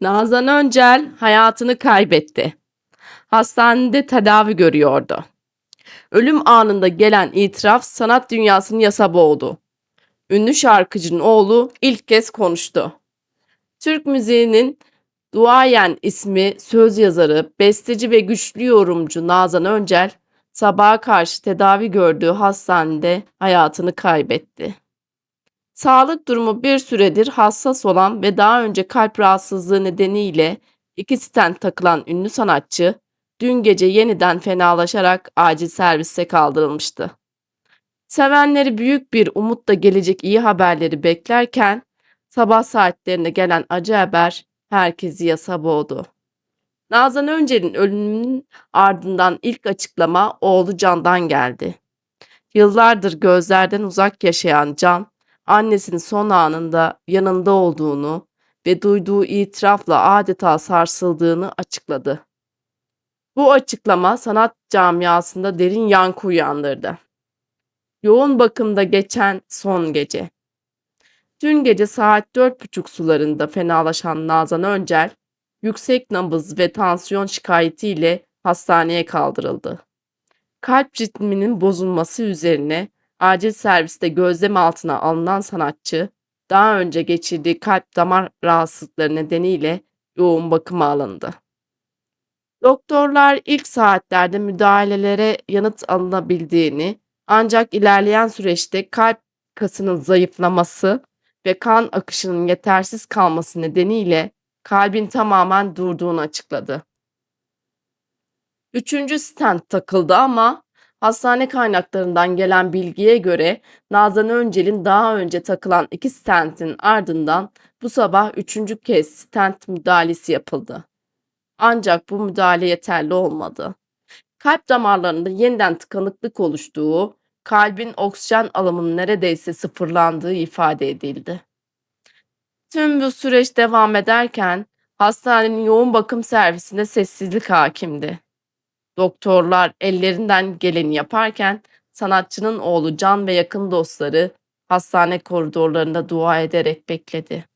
Nazan Öncel hayatını kaybetti. Hastanede tedavi görüyordu. Ölüm anında gelen itiraf sanat dünyasını yasa boğdu. Ünlü şarkıcının oğlu ilk kez konuştu. Türk müziğinin duayen ismi söz yazarı, besteci ve güçlü yorumcu Nazan Öncel sabaha karşı tedavi gördüğü hastanede hayatını kaybetti. Sağlık durumu bir süredir hassas olan ve daha önce kalp rahatsızlığı nedeniyle iki stent takılan ünlü sanatçı dün gece yeniden fenalaşarak acil servise kaldırılmıştı. Sevenleri büyük bir umutla gelecek iyi haberleri beklerken sabah saatlerine gelen acı haber herkesi yasa boğdu. Nazan Öncel'in ölümünün ardından ilk açıklama oğlu Can'dan geldi. Yıllardır gözlerden uzak yaşayan Can, annesinin son anında yanında olduğunu ve duyduğu itirafla adeta sarsıldığını açıkladı. Bu açıklama sanat camiasında derin yankı uyandırdı. Yoğun bakımda geçen son gece. Dün gece saat dört buçuk sularında fenalaşan Nazan Öncel, yüksek nabız ve tansiyon şikayetiyle hastaneye kaldırıldı. Kalp ritminin bozulması üzerine acil serviste gözlem altına alınan sanatçı, daha önce geçirdiği kalp damar rahatsızlıkları nedeniyle yoğun bakıma alındı. Doktorlar ilk saatlerde müdahalelere yanıt alınabildiğini ancak ilerleyen süreçte kalp kasının zayıflaması ve kan akışının yetersiz kalması nedeniyle kalbin tamamen durduğunu açıkladı. Üçüncü stent takıldı ama hastane kaynaklarından gelen bilgiye göre Nazan Öncel'in daha önce takılan iki stentin ardından bu sabah üçüncü kez stent müdahalesi yapıldı. Ancak bu müdahale yeterli olmadı. Kalp damarlarında yeniden tıkanıklık oluştuğu, kalbin oksijen alımının neredeyse sıfırlandığı ifade edildi. Tüm bu süreç devam ederken hastanenin yoğun bakım servisinde sessizlik hakimdi. Doktorlar ellerinden geleni yaparken sanatçının oğlu Can ve yakın dostları hastane koridorlarında dua ederek bekledi.